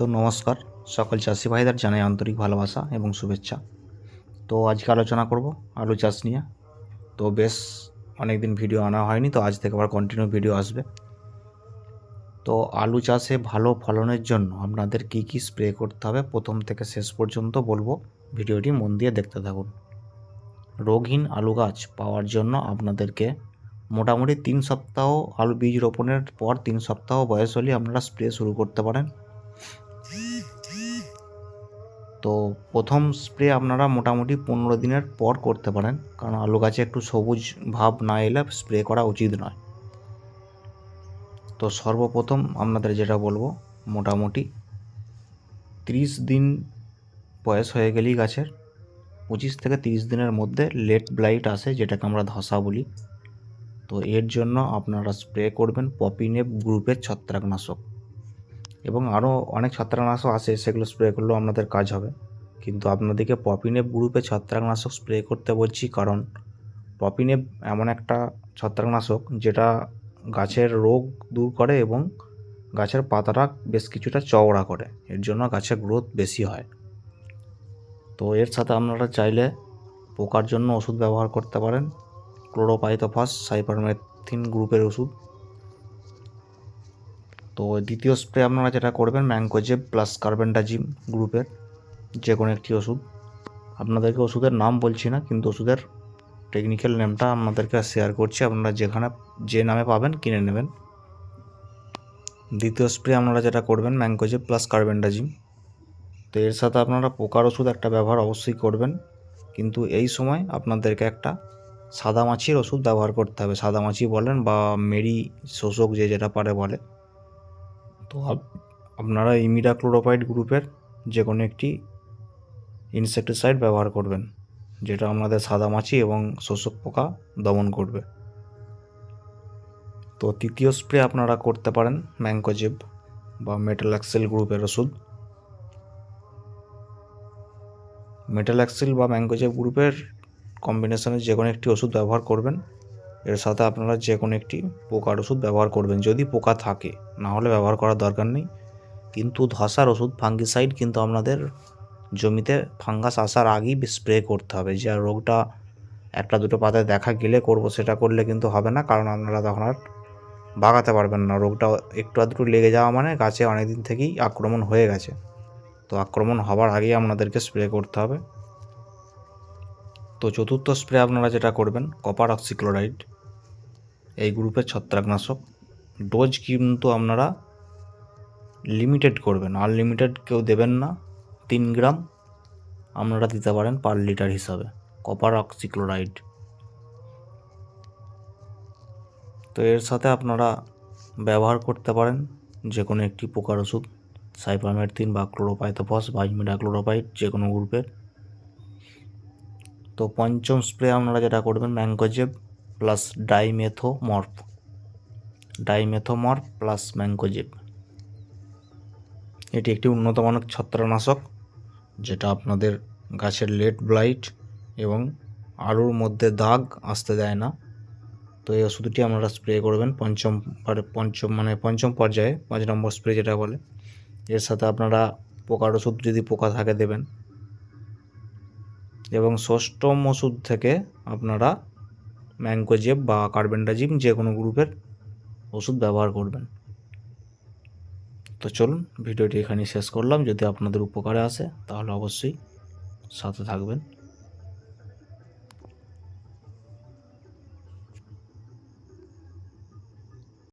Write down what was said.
তো নমস্কার। সকল চাষি ভাইদের জানাই আন্তরিক ভালোবাসা এবং শুভেচ্ছা। তো আজকে আলোচনা করব আলু চাষ নিয়ে। তো বেশ অনেক দিন ভিডিও আনা হয়নি, তো আজ থেকে আবার কন্টিনিউ ভিডিও আসবে। তো আলু চাষে ভালো ফলনের জন্য আপনাদের কী কী স্প্রে করতে হবে প্রথম থেকে শেষ পর্যন্ত বলব। ভিডিওটি মন দিয়ে দেখতে থাকুন। রোগহীন আলু গাছ পাওয়ার জন্য আপনাদেরকে মোটামুটি তিন সপ্তাহ আলু বীজ রোপণের পর তিন সপ্তাহ বয়স হলে আপনারা স্প্রে শুরু করতে পারেন। তো প্রথম স্প্রে আপনারা মোটামুটি পনেরো দিনের পর করতে পারেন। কারণ আলু গাছে একটু সবুজ ভাব না এলে স্প্রে করা উচিত নয়। তো সর্বপ্রথম আপনাদের যেটা বলব, মোটামুটি তিরিশ দিন বয়স হয়ে গেলেই গাছের পঁচিশ থেকে তিরিশ দিনের মধ্যে লেট ব্লাইট আসে, যেটাকে আমরা ধসা বলি। তো এর জন্য আপনারা স্প্রে করবেন পপিনেপ গ্রুপের ছত্রাকনাশক। এবং আরও অনেক ছত্রাকনাশক আছে, সেগুলো স্প্রে করলেও আপনাদের কাজ হবে। কিন্তু আপনাদেরকে পপিনেপ গ্রুপে ছত্রাকনাশক স্প্রে করতে বলছি কারণ পপিনেপ এমন একটা ছত্রাকনাশক যেটা গাছের রোগ দূর করে এবং গাছের পাতাটা বেশ কিছুটা চওড়া করে। এর জন্য গাছের গ্রোথ বেশি হয়। তো এর সাথে আপনারা চাইলে পোকার জন্য ওষুধ ব্যবহার করতে পারেন। ক্লোরোপাইথোফাস সাইপারমেথিন গ্রুপের ওষুধ। তো দ্বিতীয় স্প্রে আপনারা যেটা করবেন ম্যাঙ্কোজেব প্লাস কার্বেন্ডাজিম গ্রুপের যে কোনো একটি ওষুধ। আপনাদেরকে ওষুধের নাম বলছি না, কিন্তু ওষুধের টেকনিক্যাল নেমটা আপনাদেরকে শেয়ার করছি। আপনারা যেখানে, যে নামে পাবেন কিনে নেবেন। দ্বিতীয় স্প্রে আপনারা যেটা করবেন ম্যাঙ্কোজেব প্লাস কার্বেন্ডাজিম তো এর সাথে আপনারা পোকার ওষুধ একটা ব্যবহার অবশ্যই করবেন। কিন্তু এই সময় আপনাদেরকে একটা সাদা মাছির ওষুধ ব্যবহার করতে হবে। সাদা মাছি বলেন বা মেরি শোষক যে যেটা পারে বলে। তো আপনারা ইমিডাক্লোরোপাইড গ্রুপের যে কোনো একটি ইনসেকটিসাইড ব্যবহার করবেন, যেটা আমাদের সাদা মাছি এবং শোষক পোকা দমন করবে। তো তৃতীয় স্প্রে আপনারা করতে পারেন ম্যাঙ্কোজেব বা মেটাল অ্যাক্সেল গ্রুপের ওষুধ। মেটাল অ্যাক্সেল বা ম্যাঙ্গোজেব গ্রুপের কম্বিনেশনে যে কোনো একটি ওষুধ ব্যবহার করবেন। এর সাথে আপনারা যে কোনো একটি পোকার ওষুধ ব্যবহার করবেন, যদি পোকা থাকে। না হলে ব্যবহার করার দরকার নেই। কিন্তু ধসার ওষুধ, ফাঙ্গিসাইড কিন্তু আপনাদের জমিতে ফাঙ্গাস আসার আগেই স্প্রে করতে হবে। যে রোগটা একটা দুটো পাতায় দেখা গেলে করব, সেটা করলে কিন্তু হবে না। কারণ আপনারা তখন আর বাগাতে পারবেন না। রোগটা একটু আধটু লেগে যাওয়া মানে গাছে অনেক দিন থেকেই আক্রমণ হয়ে গেছে। তো আক্রমণ হবার আগেই আপনাদেরকে স্প্রে করতে হবে। তো চতুর্থ স্প্রে আপনারা যেটা করবেন, কপার অক্সিক্লোরাইড। এই গ্রুপের ছত্রাকনাশক। ডোজ কিন্তু আপনারা লিমিটেড করবেন আনলিমিটেড কেউ দেবেন না, তিন গ্রাম আপনারা দিতে পারেন পার লিটার হিসাবে কপার অক্সিক্লোরাইড তো এর সাথে আপনারা ব্যবহার করতে পারেন যে কোনো একটি পোকার ওষুধ সাইপারমেথিন বা ক্লোরোপাইথোফস বা ইমিডাক্লোরোপাইড যে কোনো গ্রুপের তো পঞ্চম স্প্রে আপনারা যেটা করবেন mancozeb plus dimethomorph. Dimethomorph plus mancozeb এটি একটি উন্নত মানের ছত্রাকনাশক, যেটা আপনাদের গাছের লেট ব্লাইট এবং আলুর মধ্যে দাগ আসতে দেয় না। তো এই ওষুধটি আপনারা স্প্রে করবেন পঞ্চম পঞ্চম মানে পঞ্চম পর্যায়ে, পাঁচ নম্বর স্প্রে যেটা বলে। এর সাথে আপনারা পোকার ওষুধ যদি পোকা থাকে দেবেন। এবং ষষ্ঠম ওষুধ থেকে আপনারা ম্যাঙ্কোজেব বা কার্বেন্ডাজিম যে কোনো গ্রুপের ওষুধ ব্যবহার করবেন। তো চলুন, ভিডিওটি এখানেই শেষ করলাম। যদি আপনাদের উপকারে আসে, তাহলে অবশ্যই সাথে থাকবেন।